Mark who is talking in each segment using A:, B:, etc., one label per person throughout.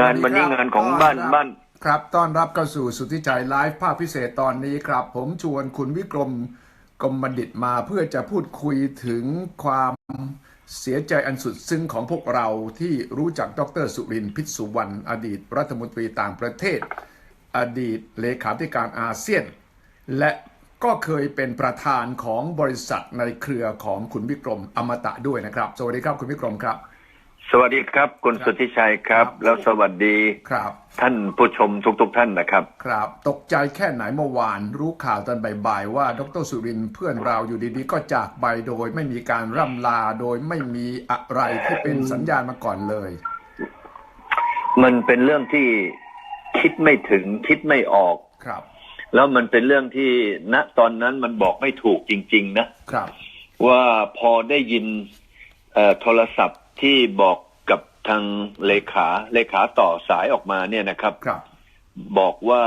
A: งานวันนี้งานของบ้านบ้าน
B: ครับ ต้อนรับเข้าสู่สุทธิชัยไลฟ์ภาคพิเศษตอนนี้ครับ ผมชวนคุณวิกรมกรมบัณฑิตมาเพื่อจะพูดคุยถึงความเสียใจอันสุดซึ้งของพวกเราที่รู้จักดรสุรินทร์พิษสุวรรณอดีตรัฐมนตรีต่างประเทศ อดีตเลขาธิการอาเซียน และก็เคยเป็นประธานของบริษัทในเครือของคุณวิกรมอมตะด้วยนะครับ สวัสดีครับคุณวิกรมครับ
A: สวัสดีครับ คุณสุทธิชัยครับ
B: ครับ
A: แล้วสวัสดี
B: ครับ
A: ท่านผู้ชมทุกๆทท่านนะครับ
B: ครับ ตกใจแค่ไหนเมื่อวานรู้ข่าวตอนบ่ายๆว่า ดรสุรินทร์เพื่อนเราอยู่ดีๆ ก็จากไปโดยไม่มีการร่ำลาโดยไม่มีอะไรที่เป็นสัญญาณมาก่อนเลย
A: มันเป็นเรื่องที่คิดไม่ถึงคิดไม่ออก
B: ครับ
A: แล้วมันเป็นเรื่องที่ณตอนนั้นมันบอกไม่ถูกจริง ๆ นะ
B: ครับ
A: ว่าพอได้ยินเอ่อโทรศัพท์ ที่บอกกับทางเลขาเลขาต่อสายออกมาเนี่ยนะครับ
B: ครับ
A: บอกว่า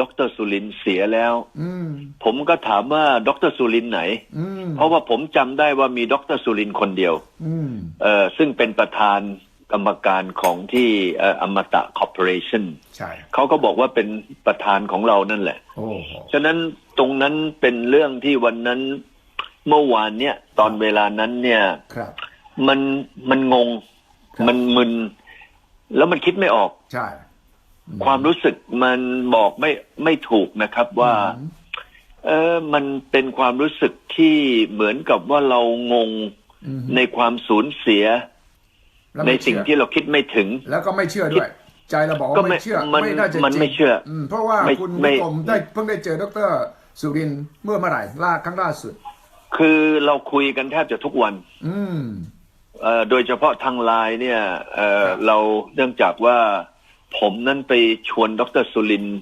A: ดรสุรินทร์เสียแล้ว
B: อืม
A: ผมก็ถามว่าดรสุรินทร์ไหน
B: อืม
A: เพราะว่าผมจำได้ว่ามีดรสุรินทร์คนเดียว
B: อืม
A: เอ่อซึ่งเป็นประธานกรรมการของที่เอ่ออมตะคอร์ปอเรชั่น
B: ใช่
A: เขาก็บอกว่าเป็นประธานของเรานั่นแหละ
B: โอ้โห
A: ฉะนั้นตรงนั้นเป็นเรื่องที่วันนั้นเมื่อวานเนี่ย ตอนเวลานั้นเนี่ย
B: ครับ
A: มันมันงง
B: ครับ
A: มันมึน แล้วมันคิดไม่ออก
B: ใช่
A: ความรู้สึกมันบอกไม่ไม่ถูกนะครับว่า
B: อืม
A: เออมันเป็นความรู้สึกที่เหมือนกับว่าเรางง
B: อืม
A: ในความสูญเสีย
B: แล้ว
A: ใน
B: ไม่
A: สิ่ง
B: เชื่อ
A: ที่เราคิดไม่ถึง
B: แล้วก็ไม่เชื่อด้วย ใจเราบอก
A: ก็
B: ว่า
A: ไม่
B: ไม่เชื่อ
A: มัน
B: ไม่น่าจะ
A: มัน
B: จริง
A: ไม่เชื่อ
B: มเพราะว่า
A: ไม่
B: คุณ
A: ไม่
B: วิกรมได้เพิ่งได้เจอดรสุรินทร์เมื่อเมื่อไหร่ล่าครั้งล่าสุด
A: คือเราคุยกันแทบจะทุกวัน
B: อืม
A: เอ่อ โดยเฉพาะทางไลน์เนี่ยเอ่อ
B: ครับ
A: เราเนื่องจากว่าผมนั้นไปชวนดรสุรินทร์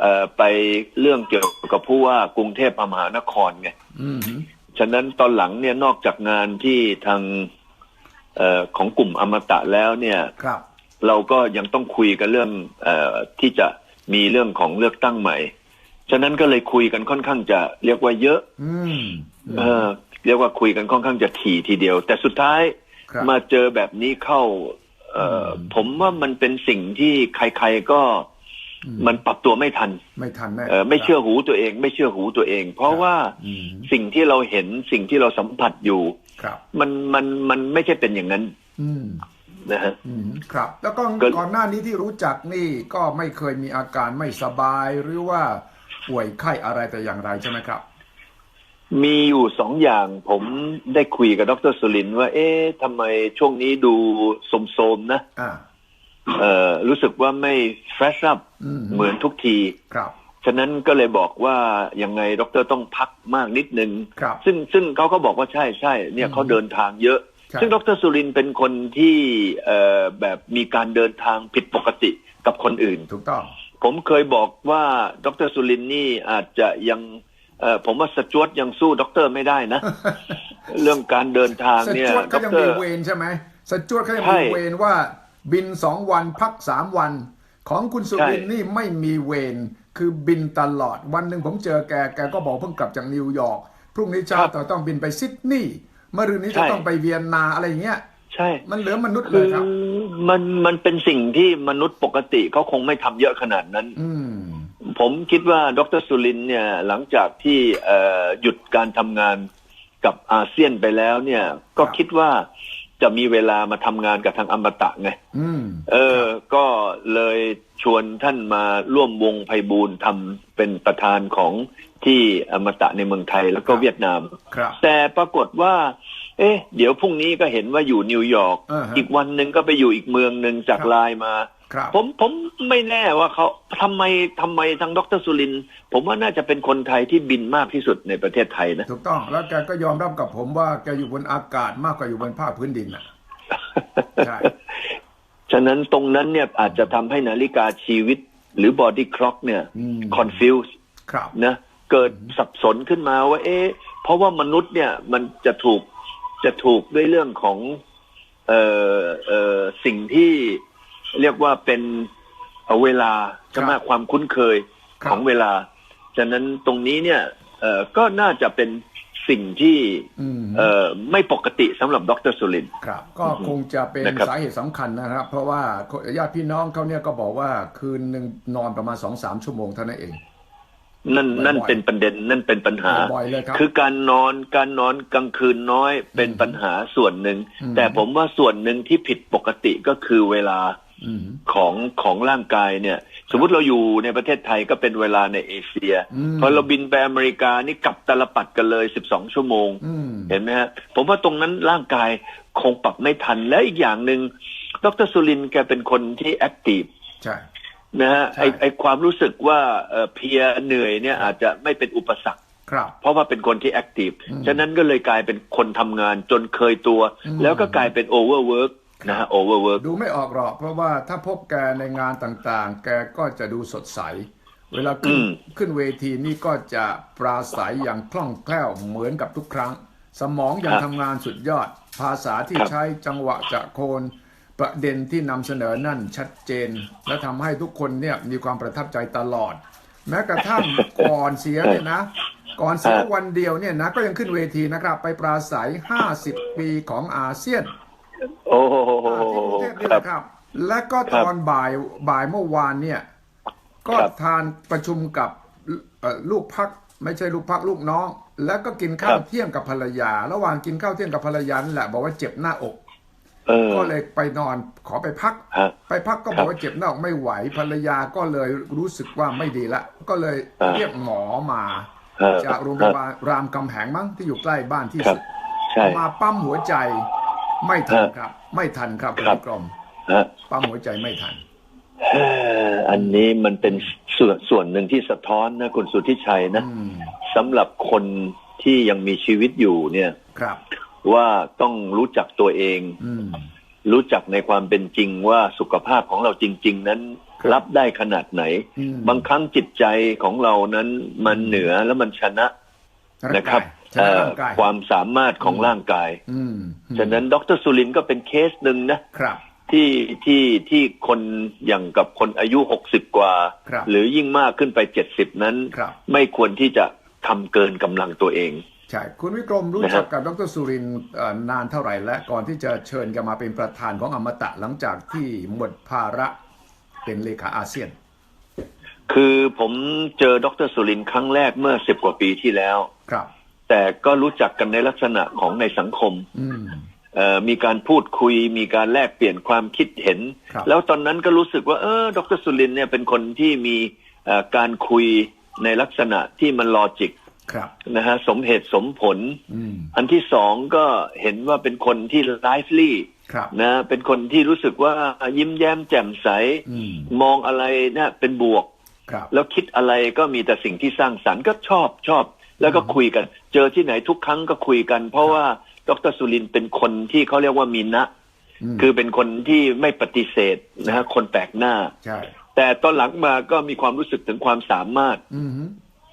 A: เอ่อไปเรื่องเกี่ยวกับผู้ว่ากรุงเทพมหานครไง
B: อืม
A: ฉะนั้นตอนหลังเนี่ยนอกจากงานที่ทางเออของกลุ่มอมตะแล้วเนี่ย
B: ครับ
A: เราก็ยังต้องคุยกันเรื่องเออที่จะมีเรื่องของเลือกตั้งใหม่ ฉะนั้นก็เลยคุยกันค่อนข้างจะเรียกว่าเยอะ
B: อืม
A: เออเรียกว่าคุยกันค่อนข้างจะถี่ทีเดียว แต่สุดท้าย
B: ครับ
A: มาเจอแบบนี้เข้า เอออ
B: ม
A: ผมว่ามันเป็นสิ่งที่ใครๆก็
B: อืม
A: มันปรับตัวไม่ทัน
B: ไม่ทันแน่
A: เออไม่เชื่อหูตัวเอง ไม่เชื่อหูตัวเอง เพราะว่า
B: อืม
A: สิ่งที่เราเห็นสิ่งที่เราสัมผัสอยู่
B: ครับ
A: มันมันมันไม่ใช่เป็นอย่างนั้น
B: อืม
A: นะฮะ
B: อืมครับ แล้วก็
A: ก็
B: ก่อนหน้านี้ที่รู้จักนี่ก็ไม่เคยมีอาการไม่สบายหรือว่าป่วยไข้อะไรแต่อย่างไรใช่ไหมครับ
A: มีอยู่สองอย่างผมได้คุยกับดรสุรินทร์ว่า เอ๊ะทำไมช่วงนี้ดูโสมๆนะ
B: อ่า
A: เอ่อรู้สึกว่าไม่ fresh up
B: อืม
A: เหมือนทุกที
B: ครับ
A: ฉะนั้นก็เลยบอกว่ายังไงดรต้องพักมากนิดนึง
B: ครับ
A: ซึ่งซึ่งเขาก็บอกว่าใช่ใช่เนี่ย
B: อืม
A: เขาเดินทางเยอะ
B: ใช่
A: ซึ่งดรสุรินทร์เป็นคนที่เอ่อแบบมีการเดินทางผิดปกติกับคนอื่น
B: ถูกต้อง
A: ผมเคยบอกว่าดรสุรินทร์นี่อาจจะยัง เอ่อผมว่าสจวตยังสู้ดรไม่ได้นะ เรื่องการเดินทาง
B: ส
A: เนี่ย
B: จวด
A: ด
B: เขายัง
A: ร
B: มีเวรใช่ไหมสจวดเขายัง
A: ใช่
B: มีเวรว่าบินสองวันพักสามวัน ของคุณสุรินทร์
A: ใช่
B: นี่ไม่มีเวรคือบินตลอดวันหนึ่งผมเจอแกแกก็บอกเพิ่งกลับจากนิวยอร์กพรุ่งนี้เช้าต่อต้องบินไปซิดนีย์มะรืนนี้จะต้องไปเวียนนาอะไรอย่างเงี้ย
A: ใช่
B: มันเหลือมนุษย์เล
A: คื
B: ย
A: อ
B: ครับ
A: มันมันเป็นสิ่งที่มนุษย์ปกติเขาคงไม่ทำเยอะขนาดนั้น
B: อืม
A: ผมคิดว่าดรสุรินทร์เนี่ยหลังจากที่เอ่อหยุดการทำงานกับอาเซียนไปแล้วเนี่ยก็
B: ครับ
A: คิดว่าจะมีเวลามาทำงานกับทางอมตะไง
B: อืม
A: เออ ก็เลยชวนท่านมาร่วมวงไพบูลย์ทำเป็นประธานของที่อมตะในเมืองไทยแล้วก็
B: ครับ
A: เวียดนาม
B: ครับ
A: แต่ปรากฏว่า เอ๊ะ เดี๋ยวพรุ่งนี้ก็เห็นว่าอยู่นิวยอร์ก
B: อ่าฮะ
A: อีกวันหนึ่งก็ไปอยู่อีกเมืองหนึ่งจาก
B: ครับ
A: ไลน์มา
B: ครับ
A: ผมผมไม่แน่ว่าเขา ทำไมทำไมทางดรสุรินทร์ผมว่าน่าจะเป็นคนไทยที่บินมากที่สุดในประเทศไทยนะ
B: ถูกต้อง แล้วแกก็ยอมรับกับผมว่าแกอยู่บนอากาศมากกว่าอยู่บนภาคพื้นดินอะใช่
A: ฉะนั้นตรงนั้นเนี่ยอาจจะทำให้นาฬิกาชีวิตหรือบอดี้คล็อกเนี่ย
B: อืม
A: คอนฟิวส์
B: ครับ
A: นะเกิดสับสนขึ้นมาว่า เอ๊ะเพราะว่ามนุษย์เนี่ยมันจะถูกจะถูกด้วยเรื่องของเอ่อเอ่อสิ่งที่เรียกว่าเป็น เอ่อเวลาใช่ไหม
B: ครับ
A: ความคุ้นเคย
B: ครับ
A: ของเวลาฉะนั้นตรงนี้เนี่ยเอ่อก็น่าจะเป็น
B: ๆ
A: สิ่งที่
B: อืม
A: เอ่อไม่ปกติสำหรับดรสุรินทร์
B: ครับ ก็คงจะเป็น
A: นะครับ
B: สาเหตุสำคัญนะครับ เพราะว่าญาติพี่น้องเขาเนี่ยก็บอกว่าคืนหนึ่งนอนประมาณสองสามชั่วโมงเท่านั้นเอง
A: นั่น
B: บ่อยๆ
A: นั่นเป็นประเด็นนั่นเป็นปัญหา
B: บ่อยเลยครับ
A: คือการนอนการนอนกลางคืนน้อยเป็นปัญหาส่วนหนึ่ง
B: อืม
A: แต่ผมว่าส่วนหนึ่งที่ผิดปกติก็คือเวลา
B: อืม
A: ของของร่างกายเนี่ย สมมุติเราอยู่ในประเทศไทยก็เป็นเวลาในเอเชีย
B: อืม
A: พอเราบินไปอเมริกานี่กลับตลปัดกันเลย12ชั่วโมง
B: อืม
A: เห็นไหมฮะผมว่าตรงนั้นร่างกายคงปรับไม่ทันและอีกอย่างหนึ่งดรสุรินทร์แกเป็นคนที่แอคทีฟ
B: ใช่
A: นะฮะ
B: ใช่
A: ไอไอความรู้สึกว่าเอ่อเพลียเหนื่อยเนี่ยอาจจะไม่เป็นอุปสรรค
B: ครับ
A: เพราะว่าเป็นคนที่แอคทีฟ
B: อืม
A: ฉะนั้นก็เลยกลายเป็นคนทำงานจนเคยตัว
B: อืม
A: แล้วก็กลายเป็นโอเวอร์เวิร์ก นะฮะโอเวอร์เวิร์ก
B: ดูไม่ออกหรอก เพราะว่าถ้าพบแกในงานต่างๆ แกก็จะดูสดใส เวลาขึ้น
A: อืม
B: ขึ้นเวทีนี่ก็จะปราศัยอย่างคล่องแคล่วเหมือนกับทุกครั้ง สมองยังทำงานสุดยอด ภาษาที่ใช้จังหวะจะโคน ประเด็นที่นำเสนอนั่นชัดเจน และทำให้ทุกคนเนี่ยมีความประทับใจตลอด แม้กระทั่งก่อนเสียเนี่ยนะก่อนเสียวันเดียวเนี่ยนะก็ยังขึ้นเวทีนะครับ ไปปราศัย 50 ปีของอาเซียน
A: โอ้โห
B: ที่กรุงเทพนี่
A: ค
B: แห
A: รับ
B: ละครับ และก็ตอนบ่ายบ่ายเมื่อวานเนี่ย ก็
A: ครับ
B: ทานประชุมกับเอ่อลูกพักไม่ใช่ลูกพักลูกน้อง แล้วก็กินข้า
A: ควรับ
B: เที่ยงกับภรรยา ระหว่างกินข้าวเที่ยงกับภรรยานั่นแหละบอกว่าเจ็บหน้าอก
A: เออ
B: ก็เลยไปนอนขอไปพัก
A: ฮะ
B: ไปพักก็บ
A: ครั
B: อบกว่าเจ็บหน้าอกไม่ไหวภรรยาก็เลยรู้สึกว่าไม่ดีละ ก็เลย
A: อ่า
B: เรียกหมอมา
A: ฮะ
B: จากโรงพยาบาลรามคำแหงมั้งที่อยู่ใกล้บ้านที่
A: ครับ
B: สุด
A: ใช่
B: มาปั๊มหัวใจ ไม่ทัน
A: ฮะ
B: ครับ ไม่ทันครับ
A: ครับ
B: ณกรม
A: ฮะ
B: ปั๊มหัวใจไม่ทัน
A: เอ่ออันนี้มันเป็นส่วนส่วนหนึ่งที่สะท้อนนะคุณสุทธิชัยนะ
B: อืม
A: สำหรับคนที่ยังมีชีวิตอยู่เนี่ย
B: ครับ
A: ว่าต้องรู้จักตัวเอง
B: อืม
A: รู้จักในความเป็นจริงว่าสุขภาพของเราจริง ๆ นั้น
B: ครับ
A: รับได้ขนาดไหน
B: อืม
A: บางครั้งจิตใจของเรานั้นมันเหนือแล้วมันชนะนะครับ
B: ชนะ
A: เอ่อ
B: ร่างกาย
A: ความสามารถของร่างกาย
B: อืม
A: ฉะนั้นดรสุรินทร์ก็เป็นเคสหนึ่งนะ
B: ครับ
A: ที่ที่ที่คนอย่างกับคนอายุหกสิบกว่า
B: ครับ
A: หรือยิ่งมากขึ้นไปเจ็ดสิบนั้น
B: ครับ
A: ไม่ควรที่จะทำเกินกำลังตัวเอง
B: ใช่คุณวิกรมรู้จักกับดรสุรินทร์เอ่อนานเท่าไหร่และก่อนที่จะเชิญแกมาเป็นประธานของอมตะหลังจากที่หมดภาระเป็นเลขาอาเซียน
A: คือผมเจอดรสุรินทร์ครั้งแรกเมื่อสิบกว่าปีที่แล้ว
B: ครับ
A: แต่ก็รู้จักกันในลักษณะของในสังคม
B: อืม
A: เอ่อมีการพูดคุย มีการแลกเปลี่ยนความคิดเห็น
B: ครับ
A: แล้วตอนนั้นก็รู้สึกว่า เออ ดรสุรินทร์เนี่ยเป็นคนที่มีเอ่อการคุยในลักษณะที่มันลอจิก
B: ครับ
A: นะฮะสมเหตุสมผล
B: อืม
A: อันที่สองก็เห็นว่าเป็นคนที่ไลฟ์ลี่
B: ครับ
A: นะเป็นคนที่รู้สึกว่ายิ้มแย้มแจ่มใส
B: อืม
A: มองอะไรนะเป็นบวก
B: ครับ
A: แล้วคิดอะไรก็มีแต่สิ่งที่สร้างสรรค์ก็ชอบชอบ แล้วก็คุยกัน เจอที่ไหนทุกครั้งก็คุยกัน เพราะว่าดรสุรินทร์เป็นคนที่เขาเรียกว่ามีนะ
B: ม
A: คือเป็นคนที่ไม่ปฏิเสธนะฮะคนแปลกหน้า
B: ใช่
A: แต่ตอนหลังมาก็มีความรู้สึกถึงความสามารถ
B: อืม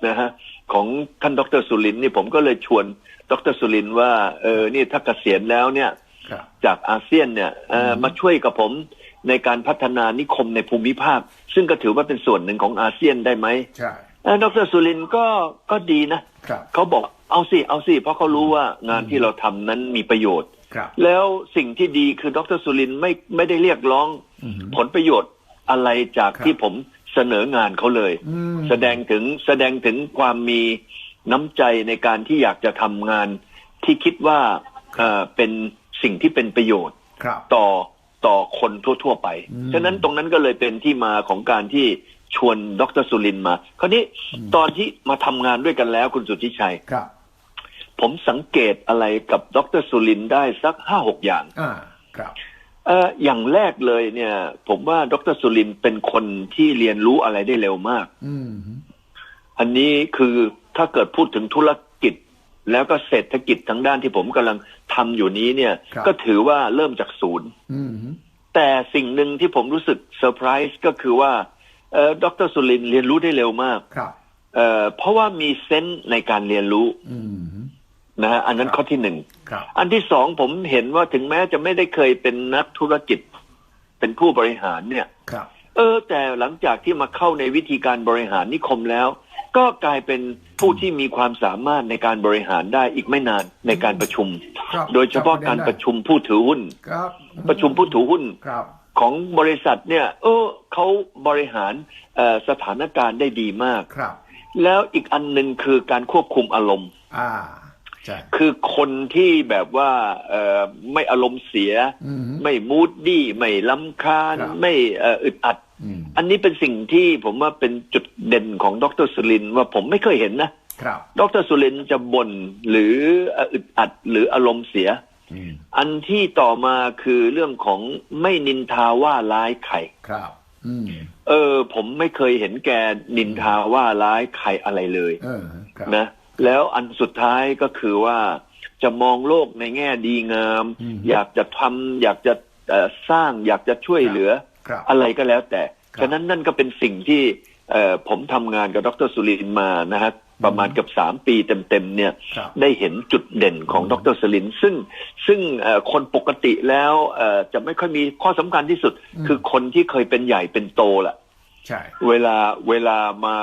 A: นะฮะของท่านดรสุรินทร์นี่ผมก็เลยชวนดรสุรินทร์ว่าเออนี่ถ้าเกษียณแล้วเนี่ย
B: ครับ
A: จากอาเซียนเนี่ยเอ่อ
B: อืม
A: มาช่วยกับผมในการพัฒนานิคมในภูมิภาค ซึ่งก็ถือว่าเป็นส่วนหนึ่งของอาเซียนได้ไหม
B: ใช่
A: เอ่อ ดรสุรินทร์ก็ก็ดีนะครับเขาบอกเอาสิเอาสิเพราะเขารู้ว่างานที่เราทำนั้นมีประโยชน์
B: ครับ
A: แล้วสิ่งที่ดีคือดรสุรินทร์ไม่ไม่ได้เรียกร้อง
B: อืม
A: ผลประโยชน์อะไรจาก
B: ครับ
A: ที่ผมเสนองานเขาเลย
B: อืม
A: แสดงถึงแสดงถึงความมีน้ำใจในการที่อยากจะทำงานที่คิดว่าเอ่อเป็นสิ่งที่เป็นประโยชน์
B: ครับ
A: ต่อต่อคนทั่ว ๆ ไป
B: อืม
A: ฉะนั้นตรงนั้นก็เลยเป็นที่มาของการที่ ชวนดรสุรินทร์มา คราวนี้ตอนที่มาทำงานด้วยกันแล้วคุณสุทธิชัย
B: ครับ
A: ผมสังเกตอะไรกับดรสุรินทร์ได้สักห้าหกอย่าง
B: อ่าครับ
A: เอ่ออย่างแรกเลยเนี่ย ผมว่าดรสุรินทร์เป็นคนที่เรียนรู้อะไรได้เร็วมาก
B: อืม
A: อันนี้คือถ้าเกิดพูดถึงธุรกิจ แล้วก็เศรษฐกิจทางด้านที่ผมกำลังทำอยู่นี้เนี่ย
B: ครับ
A: ก็ถือว่าเริ่มจากศูนย์
B: อืม
A: แต่สิ่งหนึ่งที่ผมรู้สึกเซอร์ไพรส์ก็คือว่าเอ่อ ดรสุรินทร์เรียนรู้ได้เร็วมาก
B: ครับ
A: เอ่อเพราะว่ามีเซนส์ในการเรียนรู้
B: อืม
A: นะฮะอันนั้น
B: ครับ
A: ข้อที่หนึ่ง
B: ครับ
A: อันที่สองผมเห็นว่าถึงแม้จะไม่ได้เคยเป็นนักธุรกิจ เป็นผู้บริหารเนี่ย
B: ครับ
A: เออ แต่หลังจากที่มาเข้าในวิธีการบริหารนิคมแล้วก็ก็กลายเป็นผู้ที่มีความสามารถในการบริหารได้อีกไม่นานในการประชุม
B: ครับ
A: โดยเฉพาะการประชุมผู้ถือหุ้น
B: ครับ
A: ประชุมผู้ถือหุ้น
B: ครับ
A: ของบริษัทเนี่ย เออเขาบริหารเอ่อสถานการณ์ได้ดีมาก
B: ครับ
A: แล้วอีกอันหนึ่งคือการควบคุมอารมณ์
B: อ่าใช่
A: คือคนที่แบบว่าเอ่อไม่อารมณ์เสีย
B: อืม
A: ไม่มูดดี้ไม่ลำคาญ
B: ครับ
A: ไม่เอ่ออึดอัด
B: อืม
A: อันนี้เป็นสิ่งที่ผมว่าเป็นจุดเด่นของดรสุรินทร์ว่าผมไม่เคยเห็นนะ
B: ครับ
A: ดรสุรินทร์จะบ่นหรือเอ่ออึดอัดหรืออารมณ์เสีย
B: อืม
A: อันที่ต่อมาคือเรื่องของไม่นินทาว่าร้ายใคร
B: ครับอืม
A: เออ ผมไม่เคยเห็นแกนินทาว่าร้ายใครอะไรเลย
B: เออครับ
A: นะแล้วอันสุดท้ายก็คือว่าจะมองโลกในแง่ดีงาม
B: อืม
A: อยากจะทำอยากจะเอ่อสร้างอยากจะช่วยเหลือ
B: ครับ
A: อะไรก็แล้วแต่
B: ครับ
A: ฉะนั้นนั่นก็เป็นสิ่งที่เอ่อผมทำงานกับดรสุรินทร์มานะฮะ ประมาณเกือบสามปีเต็มๆเนี่ย
B: ครับ
A: ได้เห็นจุดเด่นของดรสลิน ซึ่งซึ่งเอ่อคนปกติแล้วเอ่อจะไม่ค่อยมีข้อสำคัญที่สุด
B: อืม
A: คือคนที่เคยเป็นใหญ่เป็นโตแหละ
B: ใช่
A: เวลาเวลามา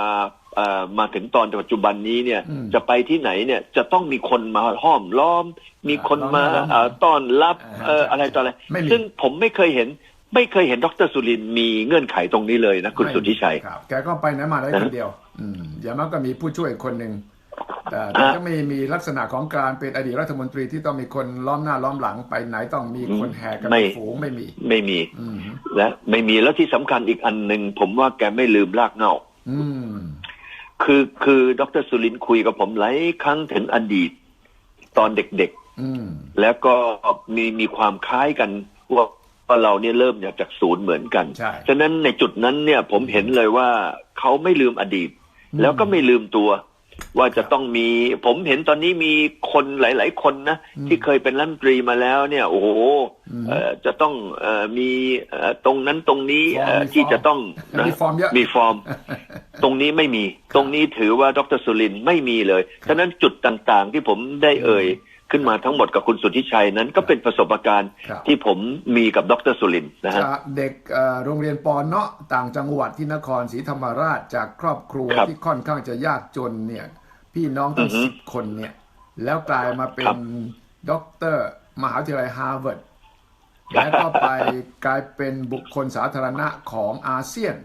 A: เอ่อมาถึงตอนปัจจุบันนี้เนี่ย
B: อืม
A: จะไปที่ไหนเนี่ยจะต้องมีคนมาห้อมล้อม มีคนมา
B: ล้อมล้อม
A: เอ่อต้อนรับ
B: อ่า
A: เอ่อ
B: ใช่
A: อะไรต่ออะไร
B: ไม่มี
A: ซึ่งผมไม่เคยเห็นไม่เคยเห็นดรสุรินทร์มีเงื่อนไขตรงนี้เลยนะคุณสุทธิชัย
B: ครับแกก็ไปไหนมาได้
A: นะ
B: คนเดียว อืมอย่างมากก็มีผู้ช่วยคนหนึ่งแต่แต่
A: ฮะ
B: ก็ไม่มีลักษณะของการเป็นอดีตรัฐมนตรีที่ต้องมีคนล้อมหน้าล้อมหลังไปไหนต้องมีคนแห่กัน
A: ไม่
B: เป็นฝูงไม่มี
A: ไม่มี
B: อืม
A: และไม่มีแล้วที่สำคัญอีกอันหนึ่งผมว่าแกไม่ลืมรากเหง้า
B: อืม
A: คือคือดรสุรินทร์คุยกับผมหลายครั้งถึงอดีตตอนเด็ก
B: อืม
A: ๆแล้วก็มีมีความคล้ายกันว่าว่าเราเนี่ยเริ่มจากศูนย์เหมือนกัน
B: ใช่
A: ฉะนั้นในจุดนั้นเนี่ยผมเห็นเลยว่าเขาไม่ลืมอดีต
B: อืม
A: แล้วก็ไม่ลืมตัว ว่าจะต้องมี ผมเห็นตอนนี้มีคนหลาย ๆ คนนะ
B: อืม
A: ที่เคยเป็นรัฐมนตรีมาแล้ว เนี่ย โอ้โห
B: อืม
A: เอ่อจะต้องเอ่อมีเอ่อตรงนั้นตรงนี้
B: ฟอร์ม
A: เอ่อ
B: มี
A: ที่
B: ฟอร์ม
A: จะต้องนะ
B: มีฟอร์มเยอะ
A: มีฟอร์ม ตรงนี้ไม่มี ตรงนี้ถือว่าดรสุรินทร์ไม่มีเลยฉะนั้นจุดต่าง ๆ ที่ผมได้เอ่ย ขึ้นมาทั้งหมดกับคุณสุทธิชัยนั้นก็เป็นประสบการณ์
B: ครับ
A: ที่ผมมีกับดรสุรินทร์นะฮะ
B: จากเด็กเอ่อโรงเรียนปอนเนาะต่างจังหวัดที่นครศรีธรรมราชจากครอบครัว
A: ครับ
B: ที่ค่อนข้างจะยากจนเนี่ยพี่น้องตั้ง
A: อือฮึ
B: สิบคนเนี่ยแล้วกลายมาเป็
A: ครั
B: น
A: บ
B: ด็อกเตอร์มหาวิทยาลัยฮาร์วาร์ดแล้วก็ไปกลายเป็นบุคคลสาธารณะของอาเซียน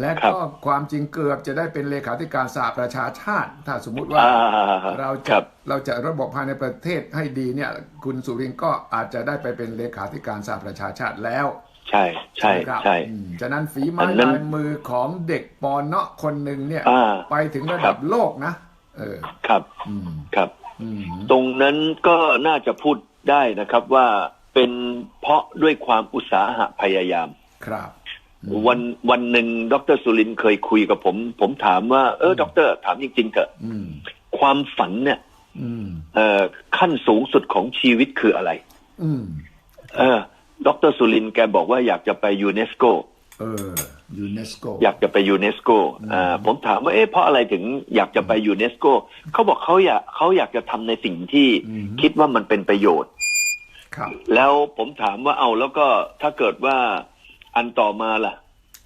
B: และก็ความจริงเกือบจะได้เป็นเลขาธิการสหประชาชาติ ถ้าสมมุติว่า
A: อ่า
B: เรา
A: ค
B: จะ
A: รับ
B: เราจะระบบภายในประเทศให้ดีเนี่ย คุณสุรินทร์ก็อาจจะได้ไปเป็นเลขาธิการสหประชาชาติแล้ว
A: ใช่ใช่
B: ไหมครับ
A: ใช่
B: อืมฉะนั้นฝี
A: อั
B: ไม้
A: นนั้น
B: ลายมือของเด็กปอนเนาะคนหนึ่งเนี่ย
A: อ่า
B: ไปถึงระ
A: ครั
B: ดับบโลกนะเออ
A: ครับ
B: อืม
A: ครับ
B: อืม
A: ตรงนั้นก็น่าจะพูดได้นะครับว่าเป็นเพราะด้วยความอุตสาหะพยายาม
B: ครับ
A: วันวันหนึ่งดรสุรินทร์เคยคุยกับผม ผมถามว่าเออดร ถามจริง ๆเถอะ
B: อืม
A: ความฝันเนี่ย
B: อืม
A: เอ่อขั้นสูงสุดของชีวิตคืออะไร
B: อืม
A: เออดรสุรินทร์แกบอกว่าอยากจะไปยูเนสโก
B: เออยูเนสโก
A: อยากจะไปยูเนสโกอ่าผมถามว่าเอ๊ะเพราะอะไรถึงอยากจะไปยูเนสโกเขาบอกเขาอยากเขาอยากจะทำในสิ่งที่
B: อืม
A: คิดว่ามันเป็นประโยชน์
B: ครับ
A: แล้วผมถามว่าเอาแล้วก็ถ้าเกิดว่า อันต่อมาล่ะ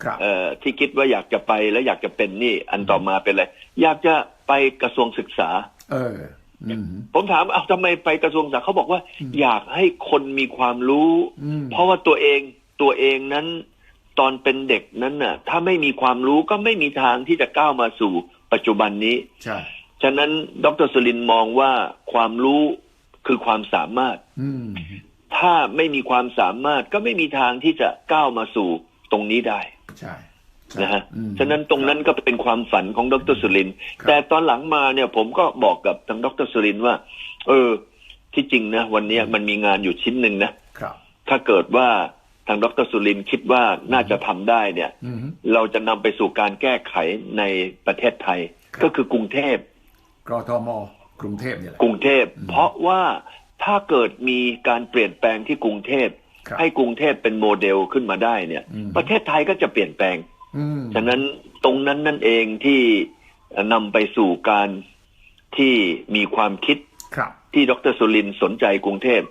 B: ครับ
A: เอ่อที่คิดว่าอยากจะไปแล้วอยากจะเป็นนี่ อันต่อมาเป็นอะไร อยากจะไปกระทรวงศึกษา
B: เอออืม
A: ผมถามเอาทำไมไปกระทรวงศึกษาเขาบอกว่า อยากให้คนมีความรู้
B: อืม
A: เพราะว่าตัวเองตัวเองนั้น ตอนเป็นเด็กนั้นน่ะ ถ้าไม่มีความรู้ก็ไม่มีทางที่จะก้าวมาสู่ปัจจุบันนี้
B: ใช่
A: ฉะนั้นดรสุรินทร์มองว่าความรู้คือความสามารถ
B: อืม
A: ถ้าไม่มีความสามารถก็ไม่มีทางที่จะก้าวมาสู่ตรงนี้ได้
B: ใช่ใช่
A: นะฮะ
B: อืม
A: ฉะนั้นตรงนั้นก็เป็นความฝันของดรสุรินทร์
B: ครับ
A: แต่ตอนหลังมาเนี่ยผมก็บอกกับทางดรสุรินทร์ว่า เออ ที่จริงนะวันเนี้ยมันมีงานอยู่ชิ้นหนึ่งนะ
B: ครับ
A: ถ้าเกิดว่าทางดรสุรินทร์คิดว่าน่าจะทำได้เนี่ย
B: อืม
A: เราจะนำไปสู่การแก้ไขในประเทศไทย
B: ครับ
A: ก็คือกรุงเทพ
B: กทมกรุงเทพเนี่ยแหละ
A: กรุงเทพเพราะว่า ถ้าเกิดมีการเปลี่ยนแปลงที่กรุงเทพ
B: ครับ
A: ให้กรุงเทพเป็นโมเดลขึ้นมาได้เนี่ย
B: อืม
A: ประเทศไทยก็จะเปลี่ยนแปลง
B: อืม
A: ฉะนั้นตรงนั้นนั่นเองที่นำไปสู่การที่มีความคิด
B: ครับ
A: ที่ดรสุรินทร์สนใจกรุงเทพ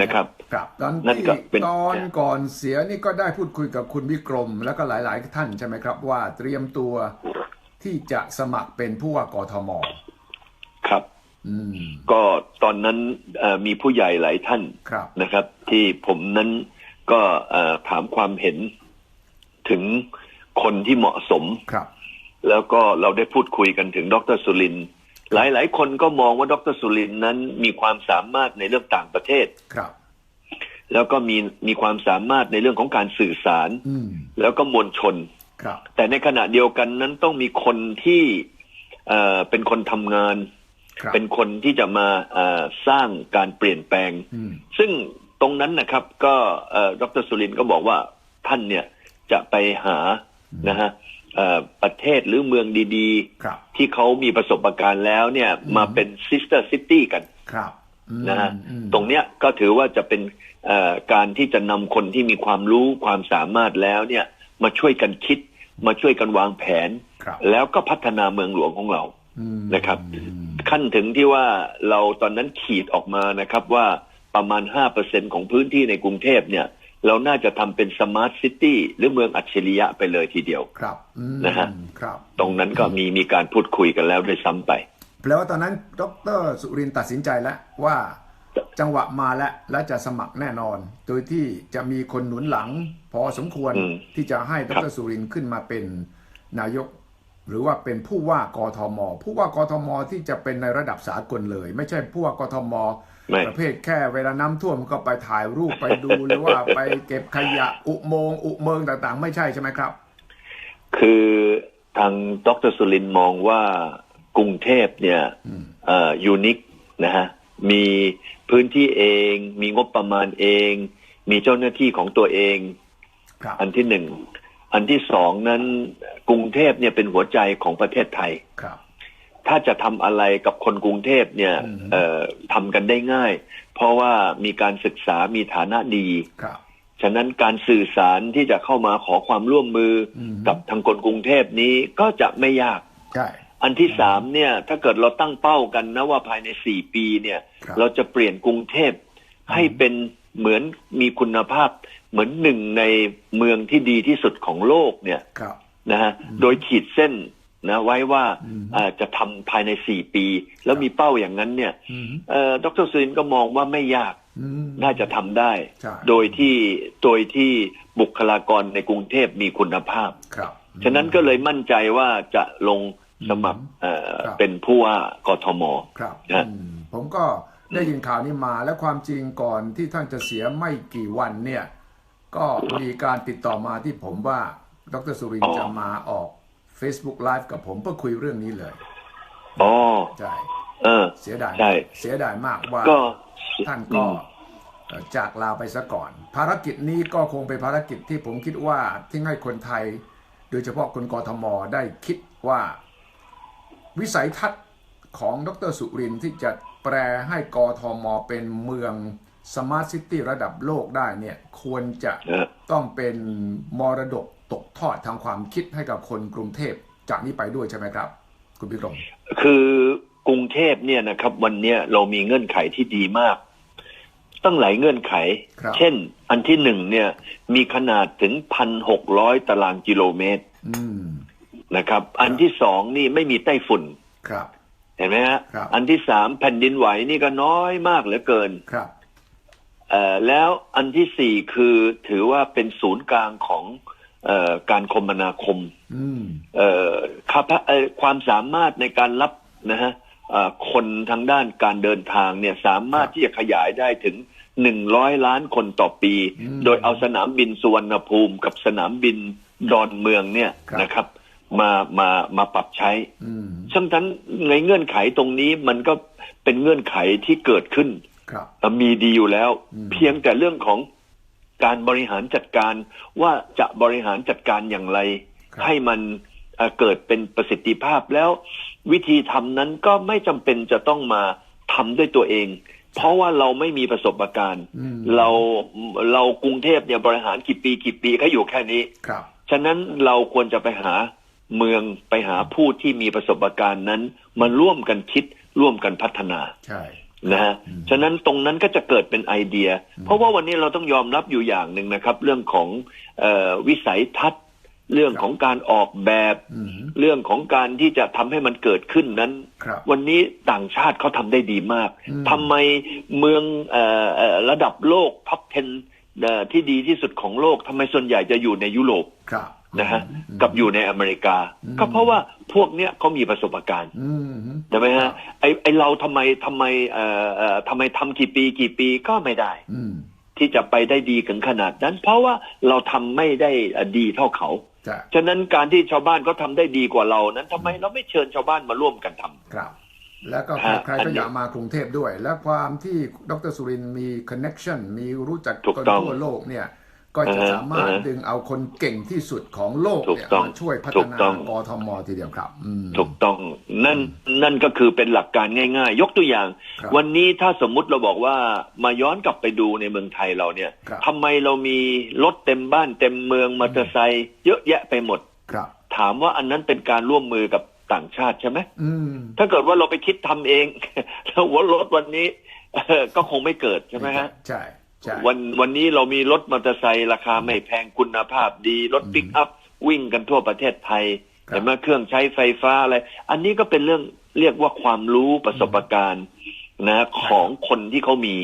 A: นะครับ
B: ครับตอน
A: นั่น
B: ที่
A: ก็เป็น
B: ตอนก่อนเสียนี่ก็ได้พูดคุยกับคุณวิกรม แล้วก็หลาย ๆ ท่านใช่ไหมครับ ว่าเตรียมตัวที่จะสมัครเป็นผู้ว่ากทม
A: ครับ
B: อืม
A: ก็ตอนนั้นเอ่อมีผู้ใหญ่หลายท่าน
B: ครับ
A: นะครับ ที่ผมนั้นก็เอ่อถามความเห็นถึงคนที่เหมาะสม
B: ครับ
A: แล้วก็เราได้พูดคุยกันถึงดรสุรินทร์หลายๆคนก็มองว่าดรสุรินทร์นั้นมีความสามารถในเรื่องต่างประเทศ
B: ครับ
A: แล้วก็มีมีความสามารถในเรื่องของการสื่อสาร
B: อืม
A: แล้วก็มวลชน
B: ครับ
A: แต่ในขณะเดียวกันนั้นต้องมีคนที่เอ่อเป็นคนทำงาน
B: ครับ
A: เป็นคนที่จะมาเอ่อสร้างการเปลี่ยนแปลง
B: อืม
A: ซึ่งตรงนั้นนะครับก็เอ่อดรสุรินทร์ก็บอกว่าท่านเนี่ยจะไปหานะฮะเอ่อประเทศหรือเมืองดี
B: ครับ
A: ๆที่เขามีประสบการณ์แล้วเนี่ยมาเป็น sister city กัน
B: ครับอืม
A: นะฮะ
B: อืม
A: ตรงเนี้ยก็ถือว่าจะเป็นเอ่อการที่จะนำคนที่มีความรู้ความสามารถแล้วเนี่ยมาช่วยกันคิด มาช่วยกันวางแผน
B: ครับ
A: แล้วก็พัฒนาเมืองหลวงของเรา
B: อืม
A: นะครับ
B: อืม
A: ขั้นถึงที่ว่าเราตอนนั้นขีดออกมานะครับว่าประมาณ 5%ของพื้นที่ในกรุงเทพเนี่ย เราน่าจะทำเป็นสมาร์ทซิตี้หรือเมืองอัจฉริยะไปเลยทีเดียว
B: ครับอืม
A: นะฮะ
B: ครับ
A: ตรงนั้นก็มีมีการพูดคุยกันแล้วด้วยซ้ำไป
B: แปลว่าตอนนั้นดรสุรินทร์ตัดสินใจแล้วว่าจังหวะมาแล้วและจะสมัครแน่นอน โดยที่จะมีคนหนุนหลัง พอสมควร
A: อืม
B: ที่จะให้ด
A: ครับ
B: รสุรินทร์ขึ้นมาเป็นนายก หรือว่าเป็นผู้ว่ากทม ผู้ว่ากทมที่จะเป็นในระดับสากลเลย ไม่ใช่ผู้ว่ากทม
A: ไม่
B: ประเภทแค่เวลาน้ำท่วมก็ไปถ่ายรูปไปดูหรือว่าไปเก็บขยะอุโมงค์อุเมืองต่างๆ ไม่ใช่ใช่ไหมครับ
A: คือทางดรสุรินทร์มองว่ากรุงเทพเนี่ย
B: อืม
A: เอ่อยูนิคนะฮะมีพื้นที่เอง มีงบประมาณเอง มีเจ้าหน้าที่ของตัวเอง
B: ครับ
A: อันที่หนึ่ง อันที่สองนั้นกรุงเทพเนี่ยเป็นหัวใจของประเทศไทย
B: ครับ
A: ถ้าจะทำอะไรกับคนกรุงเทพเนี่ย
B: อืม
A: เอ่อทำกันได้ง่าย เพราะว่ามีการศึกษามีฐานะดี
B: ครับ
A: ฉะนั้นการสื่อสารที่จะเข้ามาขอความร่วมมืออ
B: ม
A: กับทางคนกรุงเทพนี้ก็จะไม่ยาก
B: ใช่
A: อันที่สามเนี่ย ถ้าเกิดเราตั้งเป้ากันนะว่าภายในสี่ปีเนี่ย
B: ครับ
A: เราจะเปลี่ยนกรุงเทพให้เป็นเหมือนมีคุณภาพ เหมือนหนึ่งในเมืองที่ดีที่สุดของโลกเนี่ย
B: ครับ
A: นะฮะโดยขีดเส้นนะไว้ว่า
B: อืม
A: อ่าจะทำภายในสี่ปี แล้วมีเป้าอย่างนั้นเนี่ย
B: อืม
A: เอ่อดรสุรินทร์ก็มองว่าไม่ยาก
B: อืม
A: น่าจะทำได้
B: ใช่
A: โดยที่โดยที่บุคลากรในกรุงเทพมีคุณภาพ
B: ครับ
A: ฉะนั้นก็เลยมั่นใจว่าจะลงสมัครเอ่อ
B: ครับ
A: เป็นผู้ว่ากทม
B: ครับ
A: นะ
B: อืมผมก็ได้ยินข่าวนี้มาและความจริงก่อนที่ท่านจะเสียไม่กี่วันเนี่ย ก็มีการติดต่อมาที่ผมว่าดรสุรินทร์จะมาออก Facebook Live กับผมเพื่อคุยเรื่องนี้เลย
A: อ๋อ
B: ใช่
A: เออ
B: เสียดาย
A: ใช่
B: เสียดายมากว่า
A: ก็
B: ท่านก็เอ่อจากลาไปซะก่อน ภารกิจนี้ก็คงเป็นภารกิจที่ผมคิดว่าที่ให้คนไทย โดยเฉพาะคนกทมได้คิดว่า วิสัยทัศน์ของดรสุรินทร์ที่จะแปลให้กทมเป็นเมือง สมาร์ทซิตี้ระดับโลกได้เนี่ยควรจะ
A: เออ
B: ต้องเป็นมรดกตกทอดทางความคิดให้กับคนกรุงเทพจากนี้ไปด้วยใช่ไหมครับ คุณพิกรม
A: คือกรุงเทพเนี่ยนะครับ วันเนี้ยเรามีเงื่อนไขที่ดีมาก ตั้งหลายเงื่อนไข
B: ครับ
A: เช่น อันที่หนึ่งเนี่ย มีขนาดถึงพันหกร้อยตารางกิโลเมตร
B: อืม
A: นะครับ อันที่สองนี่ไม่มีไต้ฝุ่น
B: ครับ
A: เห็นไหมฮะ
B: ครับ
A: อันที่สามแผ่นดินไหวนี่ก็น้อยมากเหลือเกิน
B: ครับ
A: เอ่อ แล้วอันที่สี่คือถือว่าเป็นศูนย์กลางของเอ่อการคมนาคม
B: อืม
A: เอ่อครับเอ่อความสามารถในการรับนะฮะเอ่อคนทางด้านการเดินทางเนี่ยสามารถ
B: ครับ
A: ที่จะขยายได้ถึงหนึ่งร้อยล้านคนต่อปี
B: อืม
A: โดยเอาสนามบินสุวรรณภูมิกับสนามบินดอนเมืองเนี่ย
B: ครับ
A: นะครับ มามามาปรับใช้
B: อืม
A: ซึ่งทั้นในเงื่อนไขตรงนี้มันก็เป็นเงื่อนไขที่เกิดขึ้น
B: ครับ
A: มีดีอยู่แล้ว
B: อืม
A: เพียงแต่เรื่องของการบริหารจัดการว่าจะบริหารจัดการอย่างไร
B: ครับ
A: ให้มันเอ่อเกิดเป็นประสิทธิภาพแล้ว วิธีทำนั้นก็ไม่จำเป็นจะต้องมาทำด้วยตัวเอง เพราะว่าเราไม่มีประสบการณ์
B: อืม
A: เราเรากรุงเทพเนี่ยบริหารกี่ปีกี่ปีก็อยู่แค่นี้
B: ครับ
A: ฉะนั้นเราควรจะไปหาเมืองไปหาผู้ที่มีประสบการณ์นั้น มาร่วมกันคิดร่วมกันพัฒนา
B: ใช่
A: นะฮะ
B: อืม
A: ฉะนั้นตรงนั้นก็จะเกิดเป็นไอเดีย เพราะว่าวันนี้เราต้องยอมรับอยู่อย่างหนึ่งนะครับ เรื่องของเออวิสัยทัศน์ เรื่องของการออกแบบ
B: อืม
A: เรื่องของการที่จะทำให้มันเกิดขึ้นนั้น
B: ครับ
A: วันนี้ต่างชาติเขาทำได้ดีมาก
B: อืม
A: ทำไมเมืองเอ่อเอ่อระดับโลกท็อป10เอ่อที่ดีที่สุดของโลกทำไมส่วนใหญ่จะอยู่ในยุโรป
B: ครับ
A: นะฮะ
B: อืม
A: กับอยู่ในอเมริกา
B: อืม
A: ก็เพราะว่าพวกเนี้ยเขามีประสบการณ์
B: อืม
A: ใช่ไหมฮะไอไอเราทำไมทำไมเอ่อเอ่อทำไมทำกี่ปีกี่ปีก็ไม่ได้
B: อืม
A: ที่จะไปได้ดีถึงขนาดนั้น เพราะว่าเราทำไม่ได้ดีเท่าเขา
B: จะ
A: ฉะนั้นการที่ชาวบ้านเขาทำได้ดีกว่าเรานั้นทำไมเราไม่เชิญชาวบ้านมาร่วมกันทำ
B: ครับแล้วก็
A: ฮะ
B: ใคร
A: อัน
B: ก็
A: นี้
B: อยากมากรุงเทพด้วย และความที่ดรสุรินทร์มีคอนเน็ชันมีรู้จัก
A: ถูก
B: คน
A: ต้อง
B: ทั่วโลกเนี่ย ก็จะ
A: อ่าฮะ
B: สามารถ
A: อ่าฮะ
B: ดึงเอาคนเก่งที่สุดของโลก
A: ถูก
B: เนี่ย
A: ต้อง
B: มาช่วยพั
A: ถู
B: ฒ
A: ก
B: นา
A: ต้อง
B: กทมทีเดียวครับอืม
A: ถูกต้องนั่นนั่นก็คือเป็นหลักการง่าย ๆ ยกตัวอย่าง
B: ครับ
A: วันนี้ถ้าสมมุติเราบอกว่ามาย้อนกลับไปดูในเมืองไทยเราเนี่ย
B: ครับ
A: ทำไมเรามีรถเต็มบ้านเต็มเมืองมอเตอร์ไซค์เยอะแยะไปหมด
B: ครับ
A: ถามว่าอันนั้นเป็นการร่วมมือกับต่างชาติใช่ไหม
B: อืม
A: ถ้าเกิดว่าเราไปคิดทำเองแล้วว่ารถวันนี้เอ่อก็คงไม่เกิดใช่ไหมฮะ
B: ใช่ใช่
A: วันวันนี้เรามีรถมอเตอร์ไซค์ราคาไม่แพงคุณภาพดี รถ
B: อืม
A: ปิกอัพวิ่งกันทั่วประเทศไทย
B: ครับ
A: เห็นไหมเครื่องใช้ไฟฟ้าอะไร อันนี้ก็เป็นเรื่องเรียกว่าความรู้ประสบการณ์นะของคนที่เขามี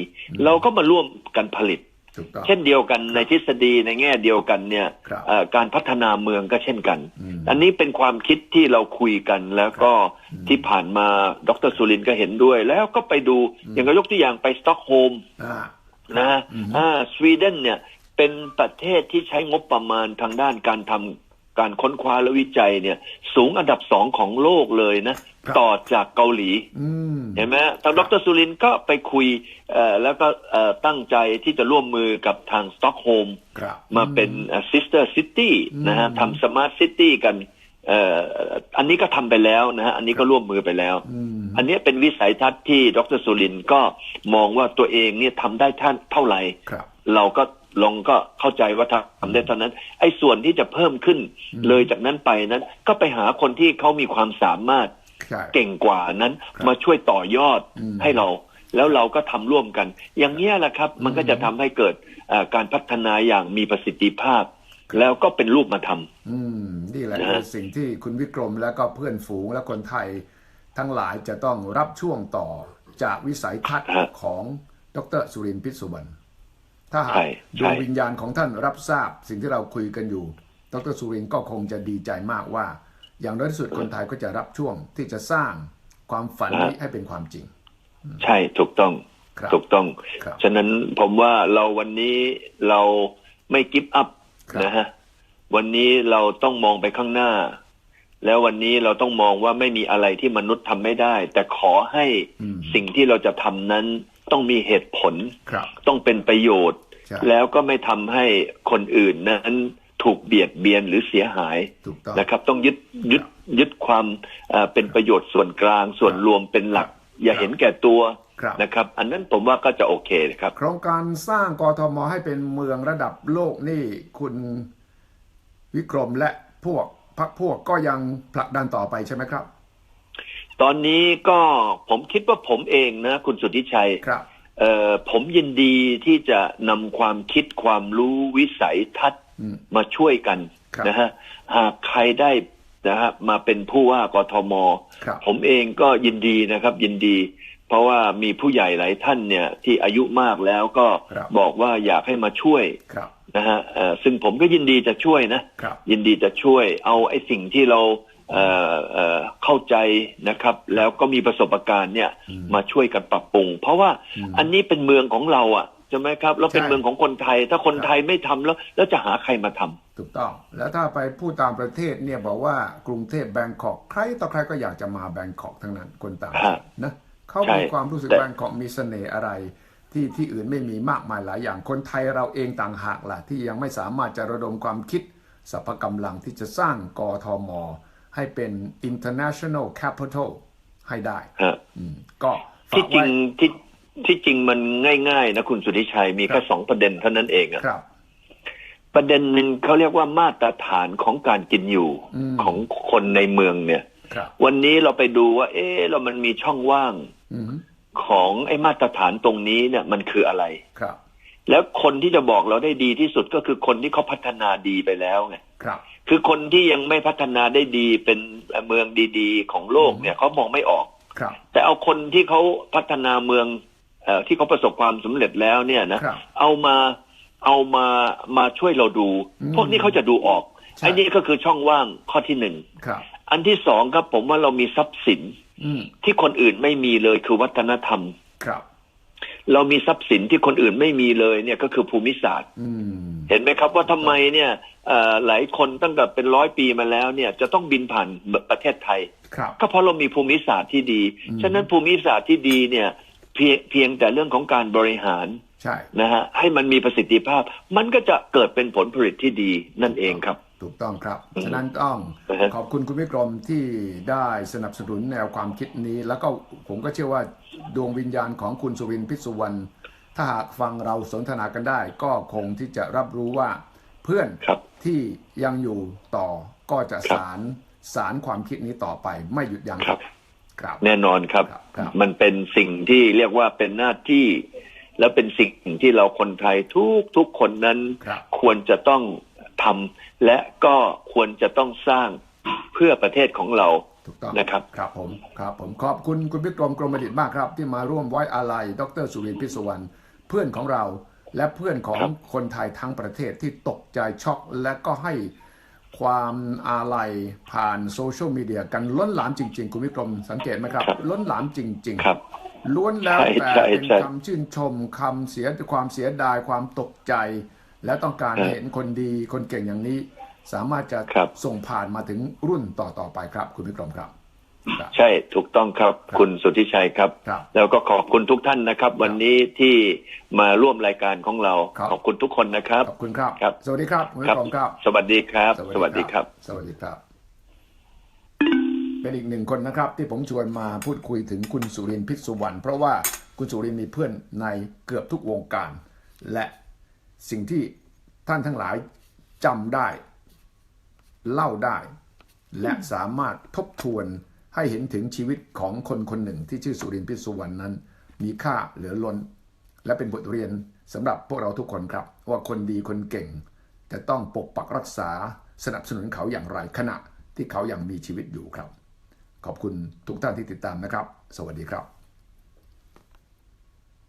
A: เราก็มาร่วมกันผลิต
B: ถูกต้อง
A: เช่นเดียวกันในทฤษฎีในแง่เดียวกันเนี่ย
B: ครับ
A: เอ่อการพัฒนาเมืองก็เช่นกัน
B: อืม
A: อันนี้เป็นความคิดที่เราคุยกันแล้วก็
B: อืม
A: ที่ผ่านมาดรสุรินทร์ก็เห็นด้วย แล้วก็ไปดู
B: อืม
A: อย่างก็ยกตัวอย่างไปสต็อกโฮล์ม
B: อ่า
A: นะฮะ
B: อืม
A: อ่าสวีเดนเนี่ยเป็นประเทศที่ใช้งบประมาณทางด้านการทำการค้นคว้าและวิจัยเนี่ย สูงอันดับสองของโลกเลยนะ
B: ครับ
A: ต่อจากเกาหลี
B: อืม
A: เห็นไหมทางดรสุรินทร์ก็ไปคุยเอ่อแล้วก็เอ่อตั้งใจที่จะร่วมมือกับทางสต็อกโฮล์ม
B: ครับ
A: มาเป็นซิสเตอร์ซิตี้
B: อืม
A: นะฮะทำสมาร์ทซิตี้กัน เอ่ออันนี้ก็ทำไปแล้วนะฮะอันนี้ก็ร่วมมือไปแล้ว
B: อืม
A: อันนี้เป็นวิสัยทัศน์ที่ดรสุรินทร์ก็มองว่าตัวเองเนี่ยทำได้ท่านเท่าไหร่
B: ครับ
A: เราก็ลองก็เข้าใจว่าทำได้เท่านั้น ไอ้ส่วนที่จะเพิ่มขึ้น
B: อืม
A: เลยจากนั้นไปนั้น ก็ไปหาคนที่เขามีความสามารถ
B: ใช่
A: เก่งกว่านั้น
B: ครับ
A: มาช่วยต่อยอด
B: อืม
A: ให้เรา แล้วเราก็ทำร่วมกัน อย่างนี้ยแหละครับ มันก็จะ
B: อืม
A: ทำให้เกิดเอ่อการพัฒนาอย่างมีประสิทธิภาพ แล้วก็เป็นรูปมาทำ
B: อืม นี่แหละ
A: นะ
B: คือ
A: ฮะ
B: สิ่งที่คุณวิกรมและก็เพื่อนฝูงและคนไทย ทั้งหลายจะต้องรับช่วงต่อจากวิสัยทัศน์ของดรสุรินทร์พิษสุวรรณถ้าหาก
A: ใช่
B: ด
A: ใช่
B: วงวิญญาณของท่านรับทราบสิ่งที่เราคุยกันอยู่ ดรสุรินทร์ก็คงจะดีใจมากว่า อย่างน้อยที่สุดคนไทยก็จะรับช่วงที่จะสร้างความฝันนี้ให้เป็นความจริง
A: ใช่ถูกต้อง
B: ครับ
A: ถูกต้อง
B: ครับ
A: ฉะนั้นผมว่าเราวันนี้เราไม่กิฟต์อัพ
B: ครับ
A: นะฮะ วันนี้เราต้องมองไปข้างหน้า แล้ววันนี้เราต้องมองว่าไม่มีอะไรที่มนุษย์ทำไม่ได้ แต่ขอให้
B: อืม
A: สิ่งที่เราจะทำนั้นต้องมีเหตุผล
B: ครับ
A: ต้องเป็นประโยชน์
B: ใช่
A: แล้วก็ไม่ทำให้คนอื่นนั้นถูกเบียดเบียนหรือเสียหาย
B: ถูกต้อง
A: นะครับ ต้องยึดยึดยึดความเอ่อเป็นประโยชน์ส่วนกลางส่วนรวมเป็นหลัก อย่าเห็นแก่ตัว
B: ครับ
A: นะครับ อันนั้นผมว่าก็จะโอเคนะครับ
B: โครงการสร้างกทมให้เป็นเมืองระดับโลกนี่คุณ วิกรมและพวกพักพวกก็ยังผลักดันต่อไปใช่ไหมครับ
A: ตอนนี้ก็ผมคิดว่าผมเองนะ คุณสุทธิชัย
B: ครับ
A: เอ่อผมยินดีที่จะนำความคิดความรู้วิสัยทัศน์
B: อืม
A: มาช่วยกัน
B: ครับ
A: นะฮะหากใครได้นะฮะมาเป็นผู้ว่ากทม
B: ครับ
A: ผมเองก็ยินดีนะครับ ยินดี เพราะว่ามีผู้ใหญ่หลายท่านเนี่ยที่อายุมากแล้วก็
B: ครับ
A: บอกว่าอยากให้มาช่วย
B: ครับ
A: นะฮะเอ่อซึ่งผมก็ยินดีจะช่วยนะ
B: ครับ
A: ยินดีจะช่วยเอาไอ้สิ่งที่เราเอ่อเอ่อเข้าใจนะครับ แล้วก็มีประสบการณ์เนี่ย
B: อืม
A: มาช่วยกันปรับปรุง เพราะว่า
B: อืม
A: อันนี้เป็นเมืองของเราอะใช่ไหมครับแล้วเป็น
B: ใช่
A: เมืองของคนไทย ถ้าคน
B: ครับ
A: ไทยไม่ทำแล้ว แล้วจะหาใครมาทำ
B: ถูกต้อง แล้วถ้าไปพูดตามประเทศเนี่ยบอกว่ากรุงเทพแบงคอกใครต่อใครก็อยากจะมาแบงคอกทั้งนั้นคนต่างชาตินะเขา
A: ใช่
B: มีความรู้สึก
A: แต่
B: แบงคอกมีเสน่ห์อะไร ที่ที่อื่นไม่มีมากมายหลายอย่างคนไทยเราเองต่างหากล่ะ ที่ยังไม่สามารถจะระดมความคิดสรรพกำลังที่จะสร้างกทม ให้เป็น international capital ให้ได้
A: ฮะ
B: อืมก็ฝา
A: ที่
B: ก
A: จริ
B: ไว้
A: งที่ที่จริงมันง่ายๆนะคุณสุทธิชัยมี
B: ครั
A: แค่
B: บ
A: สองประเด็นเท่านั้นเองอะ
B: ครับ
A: ประเด็นหนึ่งเขาเรียกว่ามาตรฐานของการกินอยู่
B: อืม
A: ของคนในเมืองเนี่ย
B: ครับ
A: วันนี้เราไปดูว่า เอ๊ะเรามันมีช่องว่าง
B: อืม
A: ของไอ้มาตรฐานตรงนี้เนี่ยมันคืออะไร
B: ครับ
A: แล้วคนที่จะบอกเราได้ดีที่สุดก็คือคนที่เขาพัฒนาดีไปแล้วไง
B: ครับ
A: คือคนที่ยังไม่พัฒนาได้ดีเป็นเมืองดีๆ ของโลกเนี่ยเขามองไม่ออก
B: ครับ
A: แต่เอาคนที่เขาพัฒนาเมืองเออที่เขาประสบความสำเร็จแล้วเนี่ยนะครับเอามาเอามามาช่วยเราดู
B: อืม
A: พวกนี้เขาจะดูออก
B: ใช่
A: ไอ้นี่ก็คือช่องว่างข้อที่หนึ่ง
B: ครับ
A: อันที่สองครับผมว่าเรามีทรัพย์สิน
B: อืม
A: ที่คนอื่นไม่มีเลยคือวัฒนธรรม
B: ครับ
A: เรามีทรัพย์สินที่คนอื่นไม่มีเลยเนี่ยก็คือภูมิศาสตร์
B: อืม
A: เห็นไหมครับว่าทำไมเนี่ยเอ่อหลายคนตั้งแต่เป็นร้อยปีมาแล้วเนี่ยจะต้องบินผ่านประเทศไทย
B: ครับ
A: ก็เพราะเรามีภูมิศาสตร์ที่ดี
B: อืม
A: ฉะนั้นภูมิศาสตร์ที่ดีเนี่ยเพียงเพียงแต่เรื่องของการบริหาร
B: ใช่
A: นะฮะให้มันมีประสิทธิภาพ มันก็จะเกิดเป็นผลผลิตที่ดีนั่นเองครับ
B: ถูกต้องครับ
A: อืม
B: ฉะนั้นต้อง
A: นะฮะ
B: ขอบคุณคุณวิกรมที่ได้สนับสนุนแนวความคิดนี้ แล้วก็ผมก็เชื่อว่าดวงวิญญาณของคุณสุวินทร์พิศสุวรรณถ้าหากฟังเราสนทนากันได้ ก็คงที่จะรับรู้ว่าเพื่อน
A: ครับ
B: ที่ยังอยู่ต่อก็จะ
A: ครับ
B: สารสารความคิดนี้ต่อไปไม่หยุดยั้ง
A: ครับ
B: ครับ
A: แน่นอนครับ
B: ครับครับ
A: มันเป็นสิ่งที่เรียกว่าเป็นหน้าที่ และเป็นสิ่งที่เราคนไทยทุกทุกคนนั้น
B: ครับ
A: ควรจะต้องทำ และก็ควรจะต้องสร้างเพื่อประเทศของเรา
B: ถูกต้อง
A: นะครับ
B: ครับผมครับผมขอบคุณคุณวิกรมกรมดิตมากครับ ที่มาร่วมไว้อาลัย ดรสุรินทร์พิศวรรณเพื่อนของเรา และเพื่อนของ
A: ครับ
B: คนไทยทั้งประเทศที่ตกใจช็อกและก็ให้ความอาลัยผ่านโซเชียลมีเดียกันล้นหลามจริง ๆ คุณวิกรมสังเกตไหมครับ ล้นหลามจริง ๆ
A: ครับ
B: ล้วนแล้ว
A: ใช่
B: แต่
A: ใช่
B: เป็น
A: ใช่
B: คำชื่นชมคำเสียความเสียดายความตกใจ และต้องการ
A: ครับ
B: เห็นคนดีคนเก่งอย่างนี้ สามารถจะ
A: ครับ
B: ส่งผ่านมาถึงรุ่นต่อๆไปครับ คุณวิกรมครับครับ
A: ใช่ถูกต้องครับ
B: ครับ
A: คุณสุทธิชัยครับ
B: ครับ
A: แล้วก็ขอบคุณทุกท่านนะครับ วันนี้ที่มาร่วมรายการของเรา
B: ครับ
A: ขอบคุณทุกคนนะครับ
B: ขอบคุณครับ
A: ครับ
B: สวัสดีครับคุณวิ
A: ครับ
B: กรมครับ
A: สวัสดีครับ สวัสดีครับ
B: สวัสดีครับ เป็นอีกหนึ่งคนนะครับ ที่ผมชวนมาพูดคุยถึงคุณสุรินทร์พิษสุวรรณเพราะว่าคุณสุรินทร์มีเพื่อนในเกือบทุกวงการ และ สิ่งที่ท่านทั้งหลายจำได้ เล่าได้ และสามารถทบทวนให้เห็นถึงชีวิตของคนคนหนึ่งที่ชื่อสุรินทร์พิษสุวรรณนั้น มีค่าเหลือล้น และเป็นบทเรียนสำหรับพวกเราทุกคนครับ ว่าคนดีคนเก่ง จะต้องปกปักรักษาสนับสนุนเขาอย่างไรขณะที่เขายังมีชีวิตอยู่ครับ ขอบคุณทุกท่านที่ติดตามนะครับ สวัสดีครับ